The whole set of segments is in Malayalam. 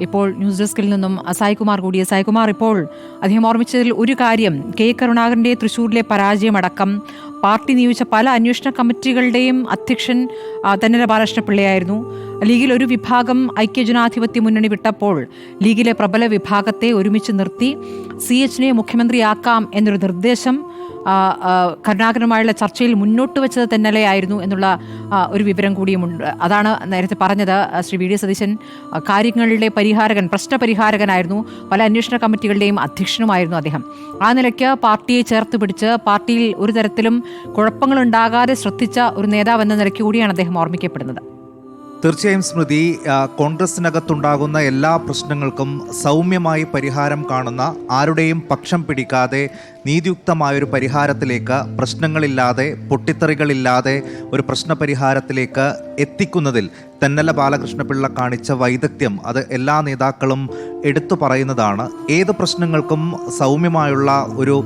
ഇപ്പോൾ ന്യൂസ് ഡെസ്കിൽ നിന്നും സായികുമാർ കൂടിയ സായികുമാർ ഇപ്പോൾ അദ്ദേഹം ഓർമ്മിച്ചതിൽ ഒരു കാര്യം. കെ. കരുണാകരന്റെ തൃശൂരിലെ പരാജയമടക്കം പാർട്ടി നിയോഗിച്ച പല അന്വേഷണ കമ്മിറ്റികളുടെയും അധ്യക്ഷൻ തന്നര ബാലകൃഷ്ണപിള്ളയായിരുന്നു. ലീഗിൽ ഒരു വിഭാഗം ഐക്യജനാധിപത്യ മുന്നണി വിട്ടപ്പോൾ ലീഗിലെ പ്രബല വിഭാഗത്തെ ഒരുമിച്ച് നിർത്തി. സി. എച്ചിനെ മുഖ്യമന്ത്രിയാക്കാം എന്നൊരു നിർദ്ദേശം കരുണാകരനുമായുള്ള ചർച്ചയിൽ മുന്നോട്ട് വെച്ചത് തന്നലെയായിരുന്നു എന്നുള്ള ഒരു വിവരം കൂടിയുമുണ്ട്. അതാണ് നേരത്തെ പറഞ്ഞത് ശ്രീ വി ഡി സതീശൻ കാര്യങ്ങളുടെ പരിഹാരകൻ പ്രശ്ന പരിഹാരകനായിരുന്നു പല അന്വേഷണ കമ്മിറ്റികളുടെയും അധ്യക്ഷനുമായിരുന്നു അദ്ദേഹം. ആ നിലയ്ക്ക് പാർട്ടിയെ ചേർത്ത് പിടിച്ച് പാർട്ടിയിൽ ഒരു തരത്തിലും കുഴപ്പങ്ങളുണ്ടാകാതെ ശ്രദ്ധിച്ച ഒരു നേതാവെന്ന നിലയ്ക്ക് കൂടിയാണ് അദ്ദേഹം ഓർമ്മിക്കപ്പെടുന്നത്. തീർച്ചയായും സ്മൃതി കോൺഗ്രസിനകത്തുണ്ടാകുന്ന എല്ലാ പ്രശ്നങ്ങൾക്കും സൗമ്യമായി പരിഹാരം കാണുന്ന ആരുടെയും പക്ഷം പിടിക്കാതെ നീതിയുക്തമായൊരു പരിഹാരത്തിലേക്ക് പ്രശ്നങ്ങളില്ലാതെ പൊട്ടിത്തെറികളില്ലാതെ ഒരു പ്രശ്ന പരിഹാരത്തിലേക്ക് എത്തിക്കുന്നതിൽ തെന്നല ബാലകൃഷ്ണപിള്ള കാണിച്ച വൈദഗ്ധ്യം അത് എല്ലാ നേതാക്കളും എടുത്തു പറയുന്നതാണ്. ഏത് പ്രശ്നങ്ങൾക്കും സൗമ്യമായുള്ള ഒരു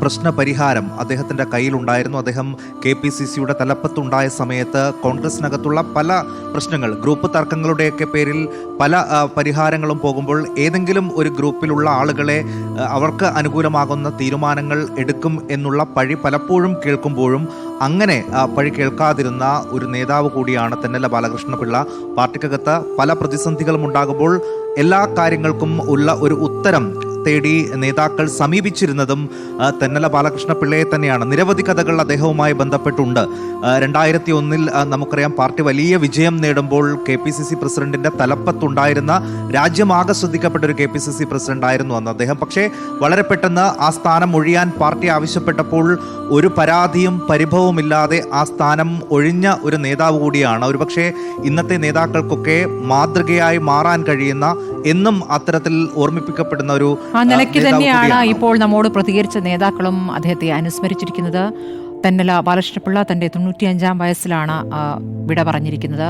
പ്രശ്ന പരിഹാരം അദ്ദേഹത്തിന്റെ കയ്യിലുണ്ടായിരുന്നു അദ്ദേഹം കെ പി സി സിയുടെ തലപ്പത്തുണ്ടായ സമയത്ത് കോൺഗ്രസിനകത്തുള്ള പല പ്രശ്നങ്ങൾ ഗ്രൂപ്പ് തർക്കങ്ങളുടെയൊക്കെ പേരിൽ പല പരിഹാരങ്ങളും പോകുമ്പോൾ ഏതെങ്കിലും ഒരു ഗ്രൂപ്പിലുള്ള ആളുകളെ അവർക്ക് അനുകൂലമാകുന്ന തീരുമാനങ്ങൾ എടുക്കും എന്നുള്ള പഴി പലപ്പോഴും കേൾക്കുമ്പോഴും അങ്ങനെ പഴി കേൾക്കാതിരുന്ന ഒരു നേതാവ് കൂടിയാണ് തെന്നല ബാലകൃഷ്ണപിള്ള. പാർട്ടിക്കകത്ത് പല പ്രതിസന്ധികളും ഉണ്ടാകുമ്പോൾ എല്ലാ കാര്യങ്ങൾക്കും ഉള്ള ഒരു ഉത്തരം തേടി നേതാക്കൾ സമീപിച്ചിരുന്നതും തെന്നല ബാലകൃഷ്ണ പിള്ളയെ തന്നെയാണ്. നിരവധി കഥകൾ അദ്ദേഹവുമായി ബന്ധപ്പെട്ടുണ്ട്. രണ്ടായിരത്തി ഒന്നിൽ നമുക്കറിയാം പാർട്ടി വലിയ വിജയം നേടുമ്പോൾ കെ പി സി സി പ്രസിഡന്റിന്റെ തലപ്പത്തുണ്ടായിരുന്ന രാജ്യമാകെ ശ്രദ്ധിക്കപ്പെട്ട ഒരു K P C C president ആയിരുന്നു അന്ന് അദ്ദേഹം. പക്ഷേ വളരെ പെട്ടെന്ന് ആ സ്ഥാനം ഒഴിയാൻ പാർട്ടി ആവശ്യപ്പെട്ടപ്പോൾ ഒരു പരാതിയും പരിഭവമില്ലാതെ ആ സ്ഥാനം ഒഴിഞ്ഞ ഒരു നേതാവ് കൂടിയാണ്. ഒരുപക്ഷെ ഇന്നത്തെ നേതാക്കൾക്കൊക്കെ മാതൃകയായി മാറാൻ കഴിയുന്ന എന്നും അത്തരത്തിൽ ഓർമ്മിപ്പിക്കപ്പെടുന്ന ഒരു ആ നിലയ്ക്ക് തന്നെയാണ് ഇപ്പോൾ നമ്മോട് പ്രതികരിച്ച നേതാക്കളും അദ്ദേഹത്തെ അനുസ്മരിച്ചിരിക്കുന്നത്. തെന്നല ബാലകൃഷ്ണപിള്ള തന്റെ തൊണ്ണൂറ്റിയഞ്ചാം വയസ്സിലാണ് വിട പറഞ്ഞിരിക്കുന്നത്.